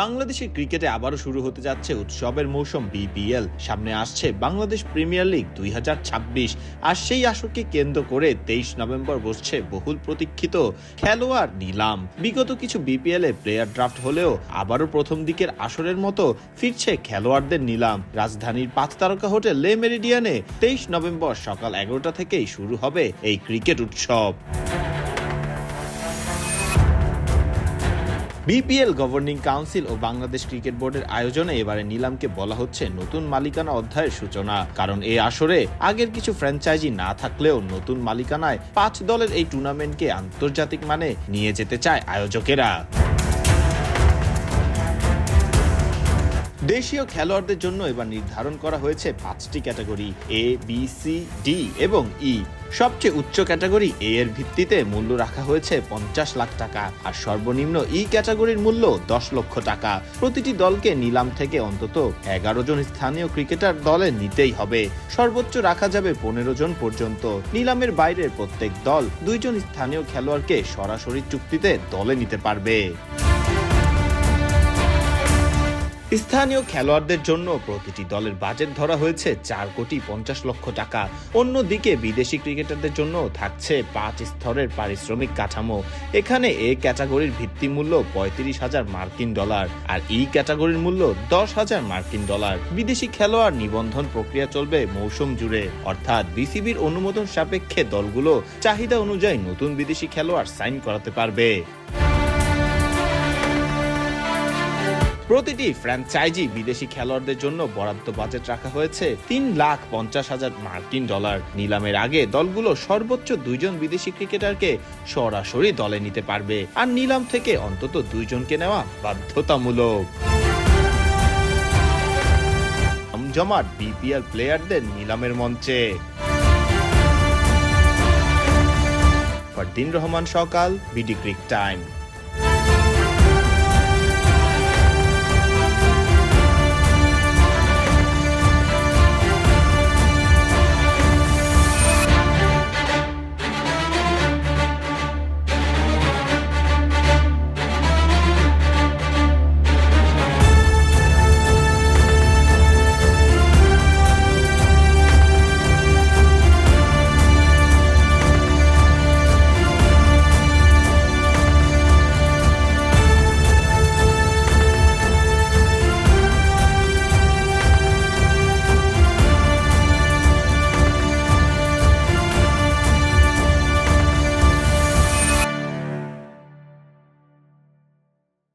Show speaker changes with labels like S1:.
S1: বাংলাদেশের ক্রিকেটে আবারও শুরু হতে যাচ্ছে উৎসবের মৌসুম বিপিএল সামনে আসছে বাংলাদেশ প্রিমিয়ার লিগ দুই হাজার ছাব্বিশ। আর সেই আসরকে কেন্দ্র করে তেইশ নভেম্বর বসছে বহুল প্রতীক্ষিত খেলোয়াড় নিলাম। বিগত কিছু বিপিএল এ প্লেয়ার ড্রাফট হলেও আবারও প্রথম দিকের আসরের মতো ফিরছে খেলোয়াড়দের নিলাম। রাজধানীর পাঁচ তারকা হোটেল লে মেরিডিয়ানে তেইশ নভেম্বর সকাল এগারোটা থেকেই শুরু হবে এই ক্রিকেট উৎসব। বিপিএল গভর্নিং কাউন্সিল ও বাংলাদেশ ক্রিকেট বোর্ডের আয়োজনে এবারে নিলামকে বলা হচ্ছে নতুন মালিকানা অধ্যায়ের সূচনা। কারণ এ আসরে আগের কিছু ফ্র্যাঞ্চাইজি না থাকলেও নতুন মালিকানায় পাঁচ দলের এই টুর্নামেন্টকে আন্তর্জাতিক মানে নিয়ে যেতে চায় আয়োজকেরা। দেশীয় খেলোয়াড়দের জন্য এবার নির্ধারণ করা হয়েছে পাঁচটি category A B C D এবং ই সবচেয়ে উচ্চ ক্যাটাগরি এ এর ভিত্তিতে মূল্য রাখা হয়েছে পঞ্চাশ লাখ টাকা আর সর্বনিম্ন ই ক্যাটাগরির মূল্য দশ লক্ষ টাকা। প্রতিটি দলকে নিলাম থেকে অন্তত এগারো জন স্থানীয় ক্রিকেটার দলে নিতেই হবে। সর্বোচ্চ রাখা যাবে পনেরো জন পর্যন্ত। নিলামের বাইরের প্রত্যেক দল দুইজন স্থানীয় খেলোয়াড়কে সরাসরি চুক্তিতে দলে নিতে পারবে। স্থানীয় খেলোয়াড়দের জন্য প্রতিটি দলের বাজেট ধরা হয়েছে চার কোটি পঞ্চাশ লক্ষ টাকা। অন্যদিকে বিদেশি ক্রিকেটারদের জন্য থাকছে পাঁচ স্তরের পারিশ্রমিক কাঠামো। এখানে এ ক্যাটাগরির ভিত্তি মূল্য পঁয়ত্রিশ হাজার মার্কিন ডলার আর ই ক্যাটাগরির মূল্য দশ হাজার মার্কিন ডলার। বিদেশি খেলোয়াড় নিবন্ধন প্রক্রিয়া চলবে মৌসুম জুড়ে। অর্থাৎ বিসিবির অনুমোদন সাপেক্ষে দলগুলো চাহিদা অনুযায়ী নতুন বিদেশি খেলোয়াড় সাইন করাতে পারবে। প্রতিটি ফ্র্যাঞ্চাইজি বিদেশি খেলোয়াড়দের জন্য বরাদ্দ বাজেট রাখা হয়েছে তিন লাখ পঞ্চাশ হাজার মার্কিন ডলার। নিলামের আগে দলগুলো সর্বোচ্চ দুইজন বিদেশি ক্রিকেটারকে সরাসরি দলে নিতে পারবে। আর নিলাম থেকে অন্তত দুইজনকে নেওয়া বাধ্যতামূলক। জমাট বিপিএল প্লেয়ারদের নিলামের মঞ্চে। ফরদিন রহমান সকাল, বিডি ক্রিক টাইম।